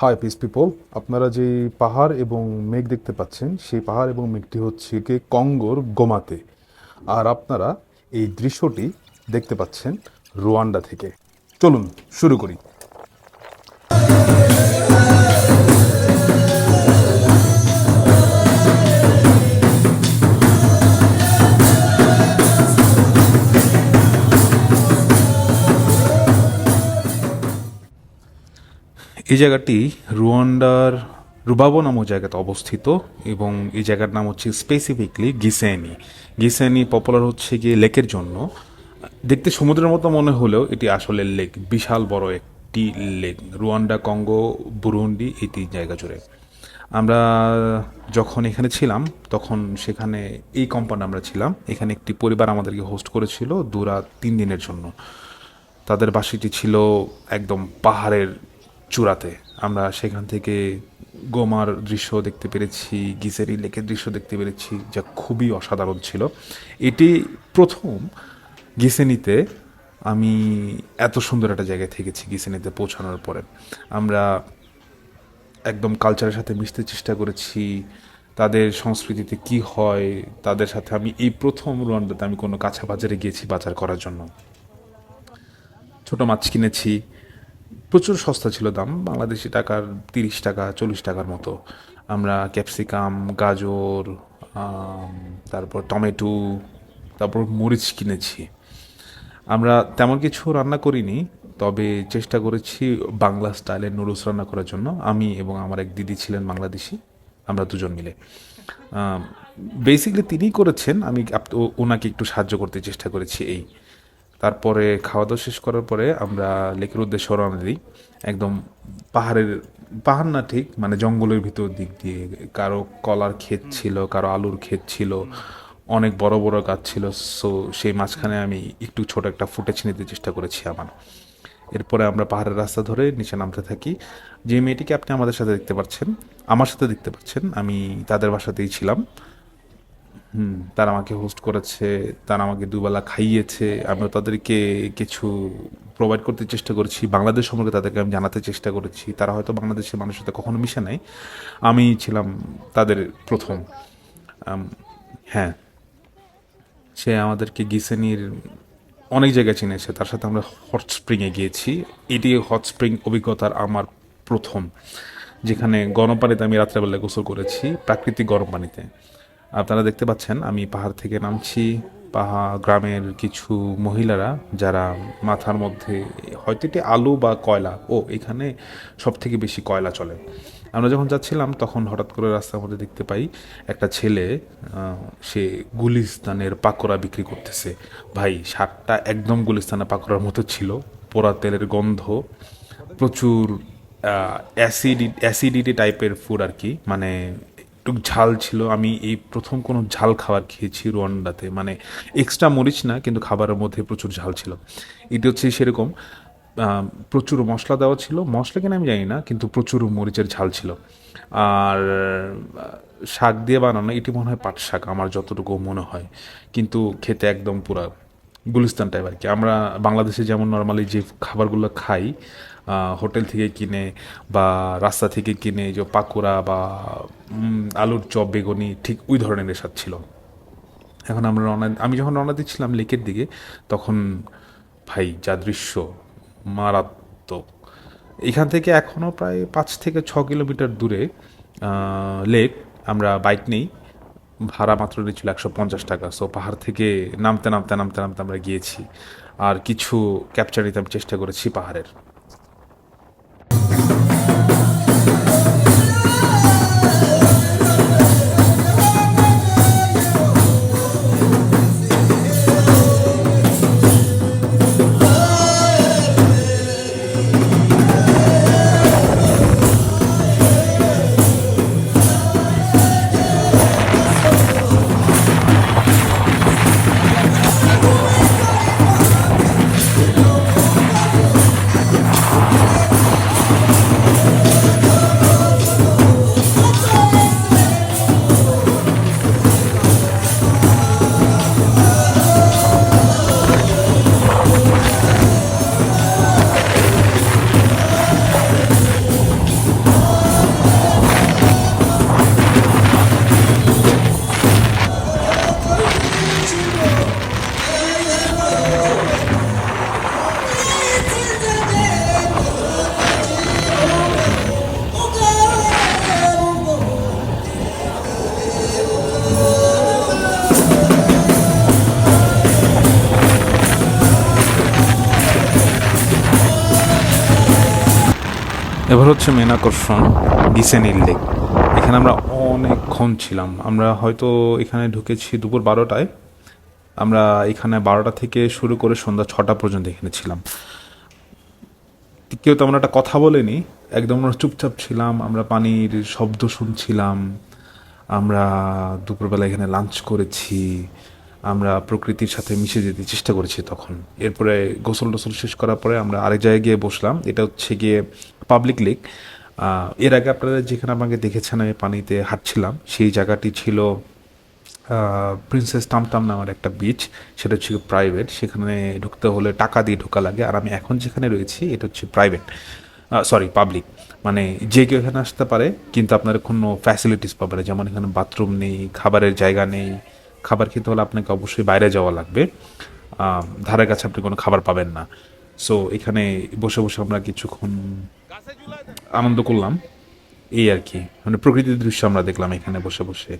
High piece people আপনারা যে পাহাড় এবং মেঘ দেখতে পাচ্ছেন, সেই পাহাড় এবং মেঘটি হচ্ছে কে কঙ্গোর গোমাতে। আর আপনারা এই দৃশ্যটি দেখতে পাচ্ছেন রুয়ান্ডা থেকে। চলুন, শুরু করি। এই জায়গাটি রুয়ান্ডার রুবাবো নামক জায়গাতে অবস্থিত এবং এই জায়গার নাম হচ্ছে স্পেসিফিকলি গিসেনি গিসেনি পপুলার হচ্ছে গিয়ে লেকের জন্য। দেখতে সমুদ্রের মতো মনে হলেও এটি আসলে লেক বিশাল বড় একটি লেক রুয়ান্ডা, কঙ্গো, বুরুন্ডি, এই জায়গা জুড়ে। আমরা যখন এখানে ছিলাম, তখন সেখানে এই কম্পাউন্ড আমরা ছিলাম। এখানে একটি পরিবার আমাদেরকে হোস্ট করেছিল দু রাত তিন দিনের জন্য। তাদের বাসাটি ছিল একদম পাহাড়ের চূড়াতে। আমরা সেখান থেকে গোমার দৃশ্য দেখতে পেরেছি গিসেরি লেকের দৃশ্য দেখতে পেরেছি, যা খুবই অসাধারণ ছিল। এটি প্রথম গিসেনিতে আমি এত সুন্দর একটা জায়গায় থেকেছি গিসেনিতে পৌঁছানোর পরে। আমরা একদম কালচারের সাথে মিশতে চেষ্টা করেছি, তাদের সংস্কৃতিতে কি হয়, তাদের সাথে আমি এই প্রথম রুয়ান্ডাতে আমি কোনো কাঁচা বাজারে গিয়েছি বাজার করার জন্য। ছোট মাছ কিনেছি প্রচুর সস্তা ছিল দাম। বাংলাদেশি টাকার তিরিশ টাকা, চল্লিশ টাকার মতো। আমরা ক্যাপসিকাম, গাজর তারপর টমেটো, তারপর মরিচ কিনেছি। আমরা তেমন কিছু রান্না করিনি, তবে চেষ্টা করেছি বাংলা স্টাইলের নুডলস রান্না করার জন্য। আমি এবং আমার এক দিদি ছিলেন বাংলাদেশি, আমরা দুজন মিলে। বেসিক্যালি তিনিই করেছেন, আমি ওনাকে একটু সাহায্য করতে চেষ্টা করেছি এই তারপরে খাওয়া দাওয়া শেষ করার পরে আমরা লেকের উদ্দেশ্যে রওনা দিই। একদম পাহাড়ের পাহাড় না ঠিক মানে জঙ্গলের ভিতর দিক দিয়ে। কারও কলার ক্ষেত ছিল কারও আলুর ক্ষেত ছিল অনেক বড় বড় গাছ ছিল। সো সেই মাঝখানে আমি একটু ছোট একটা ফুটেজ নিতে চেষ্টা করেছি আমার। এরপরে আমরা পাহাড়ের রাস্তা ধরে নিচে নামতে থাকি। যে মেয়েটিকে আপনি আমাদের সাথে দেখতে পাচ্ছেন আমার সাথে দেখতে পাচ্ছেন আমি তাদের বাসাতেই ছিলাম। হুম, তারা আমাকে হোস্ট করেছে, তারা আমাকে দুবেলা খাইয়েছে। আমিও তাদেরকে কিছু প্রোভাইড করতে চেষ্টা করেছি। বাংলাদেশ সম্পর্কে তাদেরকে আমি জানাতে চেষ্টা করেছি। তারা হয়তো বাংলাদেশের মানুষের সাথে কখনো মিশে নাই। আমি ছিলাম তাদের প্রথম। হ্যাঁ। সে আমাদেরকে গিসেনির অনেক জায়গায় চিনেছে। তার সাথে আমরা হট স্প্রিংয়ে গিয়েছি। এটি হট স্প্রিং অভিজ্ঞতার আমার প্রথম। যেখানে গরম পানিতে আমি রাত্রেবেলায় গোসল করেছি, প্রাকৃতিক গরম পানিতে। আপনারা দেখতে পাচ্ছেন, আমি পাহাড় থেকে নামছি। পাহাড় গ্রামের কিছু মহিলারা যারা মাথার মধ্যে, হয়তো এটি আলু বা কয়লা, ও এখানে সব থেকে বেশি কয়লা চলে। আমরা যখন যাচ্ছিলাম, তখন হঠাৎ করে রাস্তার মধ্যে দেখতে পাই একটা ছেলে সে গুলিস্তানের পাকোড়া বিক্রি করতেছে। ভাই, শাকটা একদম গুলিস্তানের পাকোড়ার মতো ছিল, পোড়া তেলের গন্ধ, প্রচুর অ্যাসিডি, অ্যাসিডিটি টাইপের ফুড আর কি মানে একটু ঝাল ছিল, আমি এই প্রথম কোনো ঝাল খাবার খেয়েছি রুয়ান্ডাতে। মানে এক্সট্রা মরিচ না, কিন্তু খাবারের মধ্যে প্রচুর ঝাল ছিল। এটি হচ্ছে সেরকম প্রচুর মশলা দেওয়া ছিল। মশলা কিনা আমি জানি না, কিন্তু প্রচুর মরিচের ঝাল ছিল। আর শাক দিয়ে বানানো, এটি মনে হয় পাট শাক, আমার যতটুকু মনে হয়। কিন্তু খেতে একদম পুরা গুলিস্তান টাইপ আর কি আমরা বাংলাদেশে যেমন নর্মালি যে খাবারগুলো খাই হোটেল থেকে কিনে বা রাস্তা থেকে কিনে যে পাকোড়া বা আলুর চপ, বেগুনি, ঠিক ওই ধরনের স্বাদ ছিল। এখন আমরা রওনা, আমি যখন রওনা দিচ্ছিলাম লেকের দিকে, তখন ভাই, যা দৃশ্য, মারাত্মক। এখান থেকে এখনও প্রায় পাঁচ থেকে ছ কিলোমিটার দূরে লেক, আমরা বাইক নেই। ভাড়া মাত্র নিয়েছিল একশো পঞ্চাশ টাকা। সো পাহাড় থেকে নামতে নামতে নামতে নামতে আমরা গিয়েছি। আর কিছু ক্যাপচার নিতে আমি চেষ্টা করেছি পাহাড়ের। এবার হচ্ছে মেন আকর্ষণ গিসেনিল লেক এখানে আমরা অনেকক্ষণ ছিলাম। আমরা হয়তো এখানে ঢুকেছি দুপুর বারোটায়। আমরা এখানে বারোটা থেকে শুরু করে সন্ধ্যা ছটা পর্যন্ত এখানে ছিলাম। কেউ তেমন একটা কথা বলেনি। একদম আমরা চুপচাপ ছিলাম। আমরা পানির শব্দ শুনছিলাম। আমরা দুপুরবেলা এখানে লাঞ্চ করেছি। আমরা প্রকৃতির সাথে মিশে যেতে চেষ্টা করেছি তখন। এরপরে গোসল টোসল শেষ করার পরে আমরা আরেক জায়গায় গিয়ে বসলাম। এটা হচ্ছে গিয়ে পাবলিক লেক এর আগে আপনারা যেখানে আমাকে দেখেছেন, আমি পানিতে হাঁটছিলাম। সেই জায়গাটি ছিল প্রিন্সেস টামটাম নামের একটা বিচ সেটা হচ্ছে প্রাইভেট সেখানে ঢুকতে হলে টাকা দিয়ে ঢোকা লাগে। আর আমি এখন যেখানে রয়েছি, এটা হচ্ছে প্রাইভেট সরি পাবলিক মানে যে কেউ এখানে আসতে পারে, কিন্তু আপনার কোনো ফ্যাসিলিটিস পাবে না। যেমন এখানে বাথরুম নেই, খাবারের জায়গা নেই। খাবার খেতে হলে আপনাকে অবশ্যই বাইরে যাওয়া লাগবে। ধারে কাছে আপনি কোনো খাবার পাবেন না। সো এখানে বসে বসে আমরা কিছুক্ষণ আনন্দ করলাম। এই আর কি। মানে প্রকৃতির দৃশ্য আমরা দেখলাম এখানে বসে বসে।